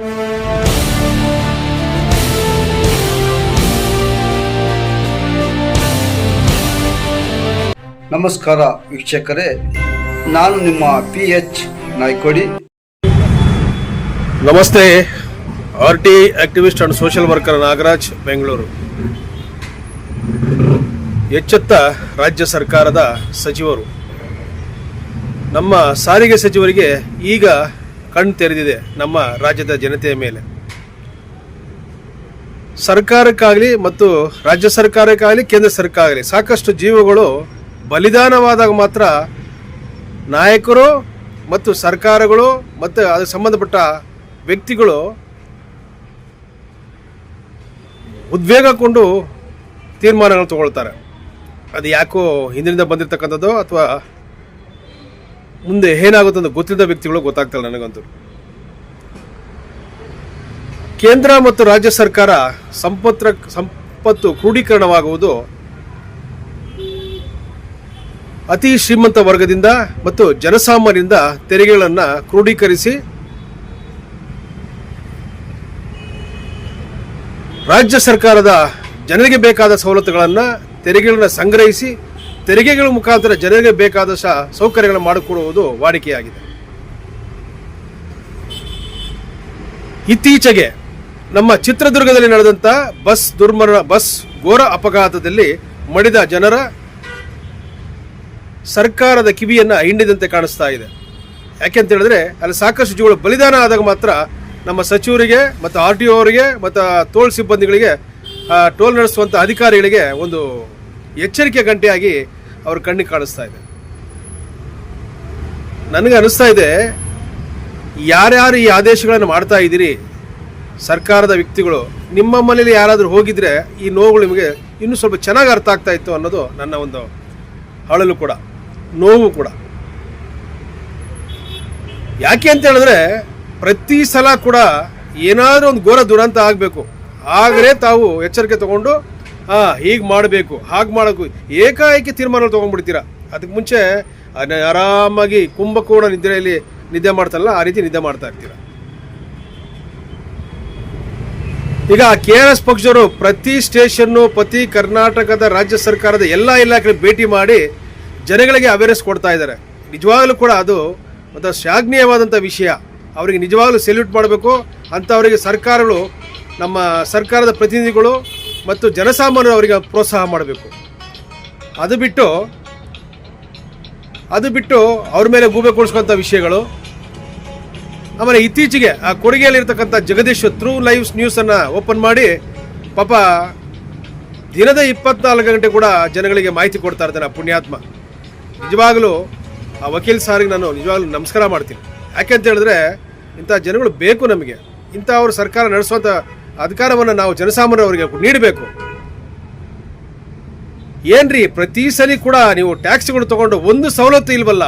ನಮಸ್ಕಾರ ವೀಕ್ಷಕರೇ, ನಾನು ನಿಮ್ಮ ಪಿ ಎಚ್ ನಾಯ್ಕೋಡಿ. ನಮಸ್ತೆ, R T activist and social worker Nagaraj, Bengaluru. ಎಚ್ಚೆತ್ತ ರಾಜ್ಯ ಸರ್ಕಾರದ ಸಚಿವರು. ನಮ್ಮ ಸಾರಿಗೆ ಸಚಿವರಿಗೆ ಈಗ ಕಣ್ಣು ತೆರೆದಿದೆ ನಮ್ಮ ರಾಜ್ಯದ ಜನತೆಯ ಮೇಲೆ. ಸರ್ಕಾರಕ್ಕಾಗಲಿ ಮತ್ತು ರಾಜ್ಯ ಸರ್ಕಾರಕ್ಕಾಗಲಿ, ಕೇಂದ್ರ ಸರ್ಕಾರ ಆಗಲಿ ಸಾಕಷ್ಟು ಜೀವಗಳು ಬಲಿದಾನವಾದಾಗ ಮಾತ್ರ ನಾಯಕರು ಮತ್ತು ಸರ್ಕಾರಗಳು ಮತ್ತು ಅದಕ್ಕೆ ಸಂಬಂಧಪಟ್ಟ ವ್ಯಕ್ತಿಗಳು ಉದ್ವೇಗಗೊಂಡು ತೀರ್ಮಾನಗಳು ತಗೊಳ್ತಾರೆ. ಅದು ಯಾಕೋ ಹಿಂದಿನಿಂದ ಬಂದಿರತಕ್ಕಂಥದ್ದು ಅಥವಾ ಮುಂದೆ ಏನಾಗುತ್ತೆ ಅಂತ ಗೊತ್ತಿದ್ದ ವ್ಯಕ್ತಿಗಳು ಗೊತ್ತಾಗ್ತಲ್ಲ ನನಗಂತೂ. ಕೇಂದ್ರ ಮತ್ತು ರಾಜ್ಯ ಸರ್ಕಾರ ಸಂಪತ್ರ, ಸಂಪತ್ತು ಕ್ರೋಢೀಕರಣವಾಗುವುದು ಅತಿ ಶ್ರೀಮಂತ ವರ್ಗದಿಂದ ಮತ್ತು ಜನಸಾಮಾನ್ಯರಿಂದ ತೆರಿಗೆಗಳನ್ನು ಕ್ರೋಢೀಕರಿಸಿ ರಾಜ್ಯ ಸರ್ಕಾರದ ಜನರಿಗೆ ಬೇಕಾದ ಸವಲತ್ತುಗಳನ್ನು ತೆರಿಗೆಗಳನ್ನು ಸಂಗ್ರಹಿಸಿ ತೆರಿಗೆಗಳ ಮುಖಾಂತರ ಜನರಿಗೆ ಬೇಕಾದ ಸೌಕರ್ಯಗಳನ್ನು ಮಾಡಿಕೊಡುವುದು ವಾಡಿಕೆಯಾಗಿದೆ. ಇತ್ತೀಚೆಗೆ ನಮ್ಮ ಚಿತ್ರದುರ್ಗದಲ್ಲಿ ನಡೆದಂಥ ಬಸ್ ದುರ್ಮರಣ, ಬಸ್ ಘೋರ ಅಪಘಾತದಲ್ಲಿ ಮಡಿದ ಜನರ ಸರ್ಕಾರದ ಕಿವಿಯನ್ನು ಹಿಂಡಿದಂತೆ ಕಾಣಿಸ್ತಾ ಇದೆ. ಯಾಕೆಂತ ಹೇಳಿದ್ರೆ, ಅಲ್ಲಿ ಸಾಕಷ್ಟು ಜೀವಗಳು ಬಲಿದಾನ ಆದಾಗ ಮಾತ್ರ ನಮ್ಮ ಸಚಿವರಿಗೆ ಮತ್ತು ಆರ್ ಟಿ ಒ ಅವರಿಗೆ ಮತ್ತು ಟೋಲ್ ಸಿಬ್ಬಂದಿಗಳಿಗೆ ಟೋಲ್ ನಡೆಸುವಂಥ ಅಧಿಕಾರಿಗಳಿಗೆ ಒಂದು ಎಚ್ಚರಿಕೆ ಗಂಟೆಯಾಗಿ ಅವ್ರ ಕಣ್ಣಿಗೆ ಕಾಣಿಸ್ತಾ ಇದೆ. ನನಗೆ ಅನಿಸ್ತಾ ಇದೆ, ಯಾರ್ಯಾರು ಈ ಆದೇಶಗಳನ್ನು ಮಾಡ್ತಾ ಇದ್ದೀರಿ, ಸರ್ಕಾರದ ವ್ಯಕ್ತಿಗಳು, ನಿಮ್ಮ ಮನೇಲಿ ಯಾರಾದರೂ ಹೋಗಿದ್ರೆ ಈ ನೋವುಗಳು ನಿಮಗೆ ಇನ್ನೂ ಸ್ವಲ್ಪ ಚೆನ್ನಾಗಿ ಅರ್ಥ ಆಗ್ತಾ ಇತ್ತು ಅನ್ನೋದು ನನ್ನ ಒಂದು ಅಳಲು ಕೂಡ, ನೋವು ಕೂಡ. ಯಾಕೆ ಅಂತ ಹೇಳಿದ್ರೆ, ಪ್ರತಿ ಸಲ ಕೂಡ ಏನಾದರೂ ಒಂದು ಘೋರ ದುರಂತ ಆಗಬೇಕು. ಆಗಲೇ ತಾವು ಎಚ್ಚರಿಕೆ ತಗೊಂಡು ಹಾಂ ಹೀಗೆ ಮಾಡಬೇಕು, ಹಾಗೆ ಮಾಡೋಕು, ಏಕಾಏಕಿ ತೀರ್ಮಾನ ತೊಗೊಂಡ್ಬಿಡ್ತೀರಾ? ಅದಕ್ಕೆ ಮುಂಚೆ ಆರಾಮಾಗಿ ಕುಂಭಕೋಣ ನಿದ್ರೆಯಲ್ಲಿ ನಿದ್ದೆ ಮಾಡ್ತಾರಲ್ಲ, ಆ ರೀತಿ ನಿದ್ದೆ ಮಾಡ್ತಾ ಇರ್ತೀರ? ಈಗ ಕೆ ಆರ್ ಎಸ್ ಪಕ್ಷದವರು ಪ್ರತಿ ಸ್ಟೇಷನ್ನು, ಪ್ರತಿ ಕರ್ನಾಟಕದ ರಾಜ್ಯ ಸರ್ಕಾರದ ಎಲ್ಲ ಇಲಾಖೆ ಭೇಟಿ ಮಾಡಿ ಜನಗಳಿಗೆ ಅವೇರ್ನೆಸ್ ಕೊಡ್ತಾ ಇದ್ದಾರೆ. ನಿಜವಾಗಲೂ ಕೂಡ ಅದು ಒಂದು ಶ್ಲಾಘನೀಯವಾದಂಥ ವಿಷಯ. ಅವರಿಗೆ ನಿಜವಾಗಲೂ ಸೆಲ್ಯೂಟ್ ಮಾಡಬೇಕು. ಅಂಥವರಿಗೆ ಸರ್ಕಾರಗಳು, ನಮ್ಮ ಸರ್ಕಾರದ ಪ್ರತಿನಿಧಿಗಳು ಮತ್ತು ಜನಸಾಮಾನ್ಯರು ಅವರಿಗೆ ಪ್ರೋತ್ಸಾಹ ಮಾಡಬೇಕು. ಅದು ಬಿಟ್ಟು ಅದು ಬಿಟ್ಟು ಅವ್ರ ಮೇಲೆ ಗೂಬೆ ಕೊಡಿಸ್ಕೊಂಥ ವಿಷಯಗಳು. ಆಮೇಲೆ ಇತ್ತೀಚೆಗೆ ಆ ಕೊಡುಗೆಯಲ್ಲಿರ್ತಕ್ಕಂಥ ಜಗದೀಶ್ ಥ್ರೂ ಲೈವ್ಸ್ ನ್ಯೂಸನ್ನು ಓಪನ್ ಮಾಡಿ, ಪಾಪ ದಿನದ ಇಪ್ಪತ್ನಾಲ್ಕು ಗಂಟೆ ಕೂಡ ಜನಗಳಿಗೆ ಮಾಹಿತಿ ಕೊಡ್ತಾ ಇರ್ತಾನೆ ಆ ಪುಣ್ಯಾತ್ಮ. ನಿಜವಾಗಲೂ ಆ ವಕೀಲ್ ಸಾರಿಗೆ ನಾನು ನಿಜವಾಗ್ಲೂ ನಮಸ್ಕಾರ ಮಾಡ್ತೀನಿ. ಯಾಕೆಂತ ಹೇಳಿದ್ರೆ ಇಂಥ ಜನಗಳು ಬೇಕು ನಮಗೆ. ಇಂಥ ಅವರು ಸರ್ಕಾರ ನಡೆಸುವಂಥ ಅಧಿಕಾರವನ್ನು ನಾವು ಜನಸಾಮಾನ್ಯವರಿಗೆ ನೀಡಬೇಕು. ಏನ್ರಿ, ಪ್ರತಿ ಸಲ ಕೂಡ ನೀವು ಟ್ಯಾಕ್ಸ್ಗಳು ತಗೊಂಡು ಒಂದು ಸವಲತ್ತು ಇಲ್ವಲ್ಲ?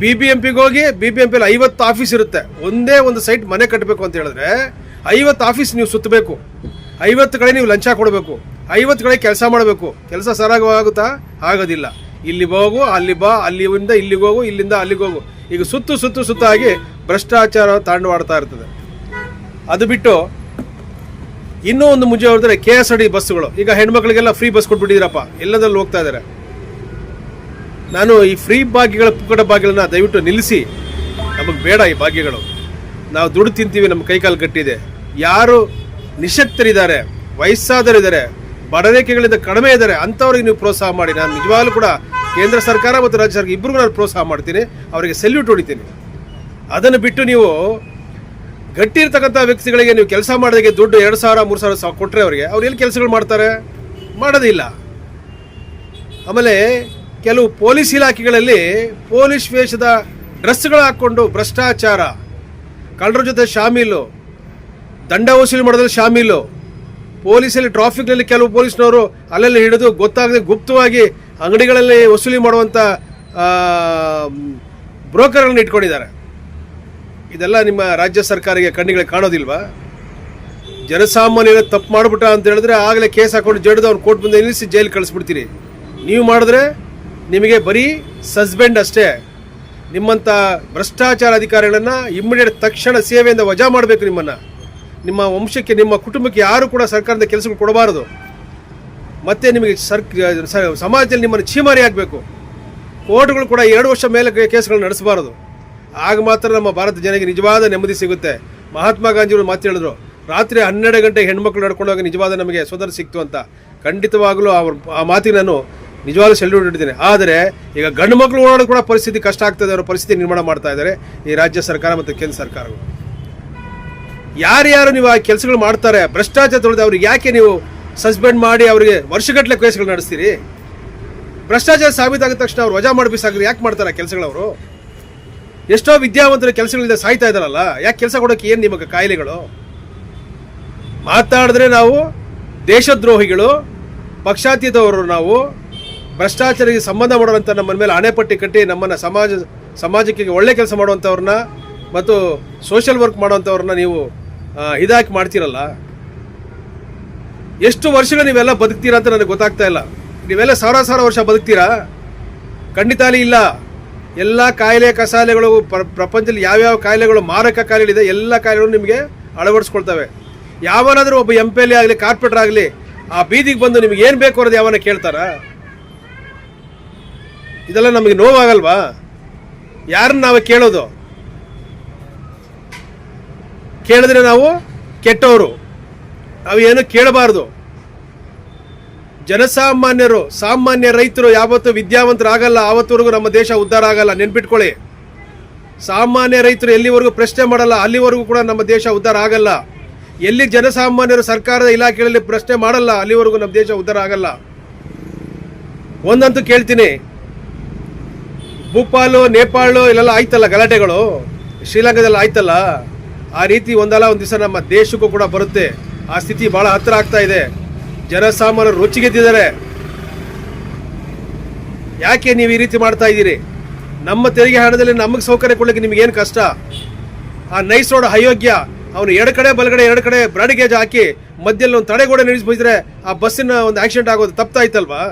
ಬಿ ಬಿ ಎಂ ಪಿಗೆ ಹೋಗಿ ಬಿ ಬಿ ಎಂ ಪಿಲಿ ಐವತ್ತು ಆಫೀಸ್ ಇರುತ್ತೆ. ಒಂದೇ ಒಂದು ಸೈಟ್ ಮನೆ ಕಟ್ಟಬೇಕು ಅಂತ ಹೇಳಿದ್ರೆ ಐವತ್ತು ಆಫೀಸ್ ನೀವು ಸುತ್ತಬೇಕು. ಐವತ್ತು ಕಡೆ ನೀವು ಲಂಚ ಕೊಡಬೇಕು. ಐವತ್ತು ಕಡೆ ಕೆಲಸ ಮಾಡಬೇಕು. ಕೆಲಸ ಸರಾಗವಾಗುತ್ತಾ? ಆಗೋದಿಲ್ಲ. ಇಲ್ಲಿ ಹೋಗು, ಅಲ್ಲಿ ಬಾ, ಅಲ್ಲಿಂದ ಇಲ್ಲಿಗೆ ಹೋಗು, ಇಲ್ಲಿಂದ ಅಲ್ಲಿಗೆ ಹೋಗು. ಈಗ ಸುತ್ತು ಸುತ್ತು ಸುತ್ತಾಗಿ ಭ್ರಷ್ಟಾಚಾರ ತಾಂಡವಾಡ್ತಾ ಇರ್ತದೆ. ಅದು ಬಿಟ್ಟು ಇನ್ನೂ ಒಂದು ಮುಂಜೆ ಹೊರದ್ರೆ ಕೆ ಎಸ್ ಆರ್ ಡಿ ಬಸ್ಸುಗಳು. ಈಗ ಹೆಣ್ಮಕ್ಳಿಗೆಲ್ಲ ಫ್ರೀ ಬಸ್ ಕೊಟ್ಬಿಟ್ಟಿದ್ದೀರಪ್ಪ. ಎಲ್ಲದಲ್ಲಿ ಹೋಗ್ತಾ ಇದ್ದಾರೆ. ನಾನು ಈ ಫ್ರೀ ಭಾಗ್ಯಗಳ ಪುಕ್ಕಟ ಭಾಗ್ಯಗಳನ್ನ ದಯವಿಟ್ಟು ನಿಲ್ಲಿಸಿ. ನಮಗೆ ಬೇಡ ಈ ಭಾಗ್ಯಗಳು. ನಾವು ದುಡ್ಡು ತಿಂತೀವಿ, ನಮ್ಮ ಕೈಕಾಲು ಗಟ್ಟಿದೆ. ಯಾರು ನಿಶಕ್ತರಿದ್ದಾರೆ, ವಯಸ್ಸಾದರಿದ್ದಾರೆ ಬಡರೇಖೆಗಳಿಂದ ಕಡಿಮೆ ಇದ್ದಾರೆ, ಅಂಥವ್ರಿಗೆ ನೀವು ಪ್ರೋತ್ಸಾಹ ಮಾಡಿ. ನಾನು ನಿಜವಾಗ್ಲೂ ಕೂಡ ಕೇಂದ್ರ ಸರ್ಕಾರ ಮತ್ತು ರಾಜ್ಯ ಸರ್ಕಾರ ಇಬ್ಬರಿಗೂ ನಾನು ಪ್ರೋತ್ಸಾಹ ಮಾಡ್ತೀನಿ. ಅವರಿಗೆ ಸೆಲ್ಯೂಟ್ ಹೊಡಿತೀನಿ. ಅದನ್ನು ಬಿಟ್ಟು ನೀವು ಗಟ್ಟಿ ಇರ್ತಕ್ಕಂಥ ವ್ಯಕ್ತಿಗಳಿಗೆ ನೀವು ಕೆಲಸ ಮಾಡೋದಕ್ಕೆ ದುಡ್ಡು ಎರಡು ಸಾವಿರ, ಮೂರು ಸಾವಿರ ಸಾವಿರ ಕೊಟ್ಟರೆ ಅವರಿಗೆ, ಅವ್ರು ಎಲ್ಲಿ ಕೆಲಸಗಳು ಮಾಡ್ತಾರೆ? ಮಾಡೋದಿಲ್ಲ. ಆಮೇಲೆ ಕೆಲವು ಪೊಲೀಸ್ ಇಲಾಖೆಗಳಲ್ಲಿ ಪೊಲೀಸ್ ವೇಷದ ಡ್ರೆಸ್ಗಳು ಹಾಕ್ಕೊಂಡು ಭ್ರಷ್ಟಾಚಾರ, ಕಳ್ಳರ ಜೊತೆ ಶಾಮೀಲು, ದಂಡ ವಸೂಲಿ ಮಾಡೋದ್ರಲ್ಲಿ ಶಾಮೀಲು. ಪೊಲೀಸಲ್ಲಿ ಟ್ರಾಫಿಕ್ನಲ್ಲಿ ಕೆಲವು ಪೊಲೀಸ್ನವರು ಅಲ್ಲಲ್ಲಿ ಹಿಡಿದು ಗೊತ್ತಾಗದೆ ಗುಪ್ತವಾಗಿ ಅಂಗಡಿಗಳಲ್ಲಿ ವಸೂಲಿ ಮಾಡುವಂಥ ಬ್ರೋಕರ್ಗಳನ್ನ ಇಟ್ಕೊಂಡಿದ್ದಾರೆ. ಇದೆಲ್ಲ ನಿಮ್ಮ ರಾಜ್ಯ ಸರ್ಕಾರಕ್ಕೆ ಕಣ್ಣಿಗಳಿಗೆ ಕಾಣೋದಿಲ್ವಾ? ಜನಸಾಮಾನ್ಯರ ತಪ್ಪು ಮಾಡಿಬಿಟ್ಟ ಅಂತ ಹೇಳಿದ್ರೆ ಆಗಲೇ ಕೇಸ್ ಹಾಕೊಂಡು ಜಡ್ದು ಅವ್ನು ಕೋರ್ಟ್ ಮುಂದೆ ನಿಲ್ಲಿಸಿ ಜೈಲು ಕಳಿಸ್ಬಿಡ್ತೀರಿ. ನೀವು ಮಾಡಿದ್ರೆ ನಿಮಗೆ ಬರೀ ಸಸ್ಪೆಂಡ್ ಅಷ್ಟೇ. ನಿಮ್ಮಂಥ ಭ್ರಷ್ಟಾಚಾರ ಅಧಿಕಾರಿಗಳನ್ನು ಇಮ್ಮಿಡಿಯೇಟ್ ತಕ್ಷಣ ಸೇವೆಯಿಂದ ವಜಾ ಮಾಡಬೇಕು ನಿಮ್ಮನ್ನು. ನಿಮ್ಮ ವಂಶಕ್ಕೆ, ನಿಮ್ಮ ಕುಟುಂಬಕ್ಕೆ ಯಾರು ಕೂಡ ಸರ್ಕಾರದ ಕೆಲಸಗಳು ಕೊಡಬಾರದು. ಮತ್ತೆ ನಿಮಗೆ ಸರ್ ಸಮಾಜದಲ್ಲಿ ನಿಮ್ಮನ್ನು ಛೀಮಾರಿ ಆಗಬೇಕು. ಕೋರ್ಟ್ಗಳು ಕೂಡ ಎರಡು ವರ್ಷ ಮೇಲೆ ಕೇಸ್ಗಳು ನಡೆಸಬಾರದು. ಆಗ ಮಾತ್ರ ನಮ್ಮ ಭಾರತ ಜನಕ್ಕೆ ನಿಜವಾದ ನೆಮ್ಮದಿ ಸಿಗುತ್ತೆ. ಮಹಾತ್ಮ ಗಾಂಧಿಯವರು ಮಾತು ಹೇಳಿದ್ರು, ರಾತ್ರಿ ಹನ್ನೆರಡು ಗಂಟೆ ಹೆಣ್ಮಕ್ಳು ನಡ್ಕೊಂಡಾಗ ನಿಜವಾದ ನಮಗೆ ಸ್ವತಂತ್ರ ಸಿಕ್ತು ಅಂತ. ಖಂಡಿತವಾಗಲೂ ಅವ್ರ ಆ ಮಾತಿಗೆ ನಾನು ನಿಜವಾದ ಸೆಲ್ಯೂಟ್ ಇಡ್ತೀನಿ ಆದರೆ ಈಗ ಗಂಡು ಮಕ್ಕಳು ಓಡಾಡೋದು ಕೂಡ ಪರಿಸ್ಥಿತಿ ಕಷ್ಟ ಆಗ್ತದೆ ಅವರ ಪರಿಸ್ಥಿತಿ ನಿರ್ಮಾಣ ಮಾಡ್ತಾ ಇದ್ದಾರೆ ಈ ರಾಜ್ಯ ಸರ್ಕಾರ ಮತ್ತು ಕೇಂದ್ರ ಸರ್ಕಾರಗಳು. ಯಾರ್ಯಾರು ನೀವು ಆ ಕೆಲಸಗಳು ಮಾಡ್ತಾರೆ, ಭ್ರಷ್ಟಾಚಾರ ತೊಳೆದು ಅವ್ರಿಗೆ ಯಾಕೆ ನೀವು ಸಸ್ಪೆಂಡ್ ಮಾಡಿ ಅವರಿಗೆ ವರ್ಷಗಟ್ಟಲೆ ಕೇಸ್ಗಳು ನಡೆಸ್ತೀರಿ? ಭ್ರಷ್ಟಾಚಾರ ಸಾಬೀತಾಗಿದ ತಕ್ಷಣ ಅವ್ರು ವಜಾ ಮಾಡಬೇಕಾಗ್ರೆ ಯಾಕೆ ಮಾಡ್ತಾರೆ ಆ ಕೆಲಸಗಳವರು? ಎಷ್ಟೋ ವಿದ್ಯಾವಂತರ ಕೆಲಸಗಳಿಂದ ಸಾಯ್ತಾ ಇದ್ದಾರಲ್ಲ? ಯಾಕೆ ಕೆಲಸ ಕೊಡೋಕೆ ಏನು ನಿಮಗೆ ಕಾಯಿಲೆಗಳು? ಮಾತಾಡಿದ್ರೆ ನಾವು ದೇಶದ್ರೋಹಿಗಳು, ಪಕ್ಷಾತೀತವರು ನಾವು. ಭ್ರಷ್ಟಾಚಾರಿಗೆ ಸಂಬಂಧ ಮಾಡೋರಂಥ ನಮ್ಮ ಮೇಲೆ ಅಣೆಪಟ್ಟಿ ಕಟ್ಟಿ ನಮ್ಮನ್ನು ಸಮಾಜ, ಸಮಾಜಕ್ಕೆ ಒಳ್ಳೆ ಕೆಲಸ ಮಾಡುವಂಥವ್ರನ್ನ ಮತ್ತು ಸೋಷಿಯಲ್ ವರ್ಕ್ ಮಾಡುವಂಥವ್ರನ್ನ ನೀವು ಇದಾಕಿ ಮಾಡ್ತೀರಲ್ಲ? ಎಷ್ಟು ವರ್ಷಗಳು ನೀವೆಲ್ಲ ಬದುಕ್ತೀರಾ ಅಂತ ನನಗೆ ಗೊತ್ತಾಗ್ತಾ ಇಲ್ಲ. ನೀವೆಲ್ಲ ಸಾವಿರ ಸಾವಿರ ವರ್ಷ ಬದುಕ್ತೀರಾ? ಖಂಡಿತ ಅಲ್ಲಿ ಇಲ್ಲ. ಎಲ್ಲ ಕಾಯಿಲೆ ಕಸಾಲೆಗಳು ಪ್ರ- ಪ್ರಪಂಚದಲ್ಲಿ ಯಾವ್ಯಾವ ಕಾಯಿಲೆಗಳು ಮಾರಕ ಕಾಯಿಲೆಗಳಿದೆ, ಎಲ್ಲ ಕಾಯಿಲೆಗಳು ನಿಮಗೆ ಅಳವಡಿಸ್ಕೊಳ್ತವೆ. ಯಾವನಾದರೂ ಒಬ್ಬ ಎಂ ಪಿ ಎಲ್ ಆಗಲಿ, ಕಾರ್ಪೊರೇಟರ್ ಆಗಲಿ, ಆ ಬೀದಿಗೆ ಬಂದು ನಿಮಗೆ ಏನು ಬೇಕು ಅನ್ನೋದು ಯಾವನ ಕೇಳ್ತಾರ? ಇದೆಲ್ಲ ನಮಗೆ ನೋವಾಗಲ್ವಾ? ಯಾರನ್ನ ನಾವು ಕೇಳೋದು? ಕೇಳಿದ್ರೆ ನಾವು ಕೆಟ್ಟವರು. ನಾವು ಏನು ಕೇಳಬಾರ್ದು. ಜನಸಾಮಾನ್ಯರು, ಸಾಮಾನ್ಯ ರೈತರು ಯಾವತ್ತೂ ವಿದ್ಯಾವಂತರಾಗಲ್ಲ, ಆವತ್ತವರೆಗೂ ನಮ್ಮ ದೇಶ ಉದ್ಧಾರ ಆಗಲ್ಲ. ನೆನ್ಪಿಟ್ಕೊಳ್ಳಿ. ಸಾಮಾನ್ಯ ರೈತರು ಎಲ್ಲಿವರೆಗೂ ಪ್ರಶ್ನೆ ಮಾಡಲ್ಲ, ಅಲ್ಲಿವರೆಗೂ ಕೂಡ ನಮ್ಮ ದೇಶ ಉದ್ಧಾರ ಆಗಲ್ಲ. ಎಲ್ಲಿ ಜನಸಾಮಾನ್ಯರು ಸರ್ಕಾರದ ಇಲಾಖೆಗಳಲ್ಲಿ ಪ್ರಶ್ನೆ ಮಾಡಲ್ಲ, ಅಲ್ಲಿವರೆಗೂ ನಮ್ಮ ದೇಶ ಉದ್ಧಾರ ಆಗಲ್ಲ. ಒಂದಂತೂ ಕೇಳ್ತೀನಿ. ಭೂಪಾಲು, ನೇಪಾಳು, ಇಲ್ಲೆಲ್ಲ ಆಯ್ತಲ್ಲ ಗಲಾಟೆಗಳು? ಶ್ರೀಲಂಕಾದಲ್ಲಿ ಆಯ್ತಲ್ಲ? ಆ ರೀತಿ ಒಂದಲ್ಲ, ಒಂದು ದಿವಸ ನಮ್ಮ ದೇಶಕ್ಕೂ ಕೂಡ ಬರುತ್ತೆ. ಆ ಸ್ಥಿತಿ ಬಹಳ ಹತ್ತಿರ ಆಗ್ತಾ ಇದೆ. ಜನಸಾಮಾನ್ಯರು ರುಚಿಗೆದ್ದಿದ್ದಾರೆ ಯಾಕೆ ನೀವು ಈ ರೀತಿ ಮಾಡ್ತಾ ಇದ್ದೀರಿ? ನಮ್ಮ ತೆರಿಗೆ ಹಣದಲ್ಲಿ ನಮಗೆ ಸೌಕರ್ಯ ಕೊಡಲಿಕ್ಕೆ ನಿಮಗೇನು ಕಷ್ಟ? ಆ ನೈಸ್ ರೋಡ್ ಅಯೋಗ್ಯ, ಅವನು ಎರಡು ಕಡೆ ಬಲಗಡೆ, ಎರಡು ಕಡೆ ಬ್ರಾಡ್ ಗೇಜ್ ಹಾಕಿ ಮಧ್ಯದಲ್ಲಿ ಒಂದು ತಡೆಗೋಡೆ ನಿಲ್ಲಿಸ್ಬಿದ್ರೆ ಆ ಬಸ್ಸಿನ ಒಂದು ಆಕ್ಸಿಡೆಂಟ್ ಆಗೋದು ತಪ್ಪಾಯ್ತಲ್ವಾ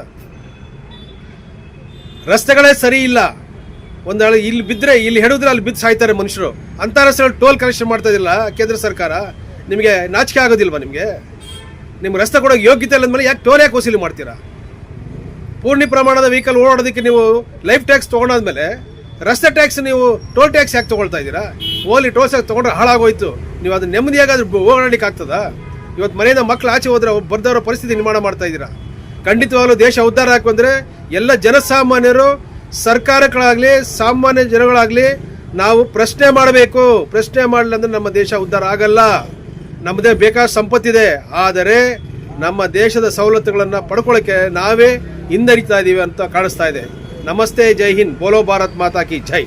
ರಸ್ತೆಗಳೇ ಸರಿ ಇಲ್ಲ. ಒಂದು ಇಲ್ಲಿ ಬಿದ್ದರೆ ಇಲ್ಲಿ ಹೇಳಿದ್ರೆ ಅಲ್ಲಿ ಬಿದ್ದು ಸಾಯ್ತಾರೆ ಮನುಷ್ಯರು. ಅಂಥ ರಸ್ತೆಗಳು ಟೋಲ್ ಕಲೆಕ್ಷನ್ ಮಾಡ್ತಾ ಇದಿಲ್ಲ ಕೇಂದ್ರ ಸರ್ಕಾರ, ನಿಮಗೆ ನಾಚಿಕೆ ಆಗೋದಿಲ್ವಾ ನಿಮಗೆ? ನಿಮ್ಮ ರಸ್ತೆ ಕೊಡೋಕೆ ಯೋಗ್ಯತೆ ಇಲ್ಲ ಅಂದಮೇಲೆ ಯಾಕೆ ಟೋಲ್ ಯಾಕೆ ವಸೂಲಿ ಮಾಡ್ತೀರಾ? ಪೂರ್ಣಿ ಪ್ರಮಾಣದ ವೆಹಿಕಲ್ ಓಡಾಡೋದಕ್ಕೆ ನೀವು ಲೈಫ್ ಟ್ಯಾಕ್ಸ್ ತೊಗೊಂಡಾದ್ಮೇಲೆ ರಸ್ತೆ ಟ್ಯಾಕ್ಸ್ ನೀವು ಟೋಲ್ ಟ್ಯಾಕ್ಸ್ ಯಾಕೆ ತೊಗೊಳ್ತಾ ಇದ್ದೀರಾ? ಓಲಿ ಟೋಲ್ ಟ್ಯಾಕ್ಸ್ ತೊಗೊಂಡ್ರೆ ಹಾಳಾಗೋಯ್ತು. ನೀವು ಅದನ್ನ ನೆಮ್ಮದಿಯಾಗಾದ್ರೂ ಓಡಾಡಲಿಕ್ಕೆ ಆಗ್ತದಾ? ಇವತ್ತು ಮನೆಯಿಂದ ಮಕ್ಕಳು ಆಚೆ ಹೋದ್ರೆ ಬರ್ದವರ ಪರಿಸ್ಥಿತಿ ನಿರ್ಮಾಣ ಮಾಡ್ತಾ ಇದ್ದೀರಾ? ಖಂಡಿತವಾಗಲೂ ದೇಶ ಉದ್ಧಾರ ಹಾಕಂದ್ರೆ ಎಲ್ಲ ಜನಸಾಮಾನ್ಯರು, ಸರ್ಕಾರಗಳಾಗಲಿ, ಸಾಮಾನ್ಯ ಜನಗಳಾಗಲಿ ನಾವು ಪ್ರಶ್ನೆ ಮಾಡಬೇಕು. ಪ್ರಶ್ನೆ ಮಾಡಲಿಲ್ಲ ಅಂದ್ರೆ ನಮ್ಮ ದೇಶ ಉದ್ಧಾರ ಆಗಲ್ಲ. ನಮ್ಮದೇ ಬೇಕಾದ ಸಂಪತ್ತಿದೆ. ಆದರೆ ನಮ್ಮ ದೇಶದ ಸವಲತ್ತುಗಳನ್ನು ಪಡ್ಕೊಳ್ಳೋಕ್ಕೆ ನಾವೇ ಹಿಂದರಿತಾ ಇದ್ದೀವಿ ಅಂತ ಕಾಣಿಸ್ತಾ ಇದೆ. ನಮಸ್ತೆ, ಜೈ ಹಿಂದ್. ಬೋಲೋ ಭಾರತ್ ಮಾತಾ ಕಿ ಜೈ.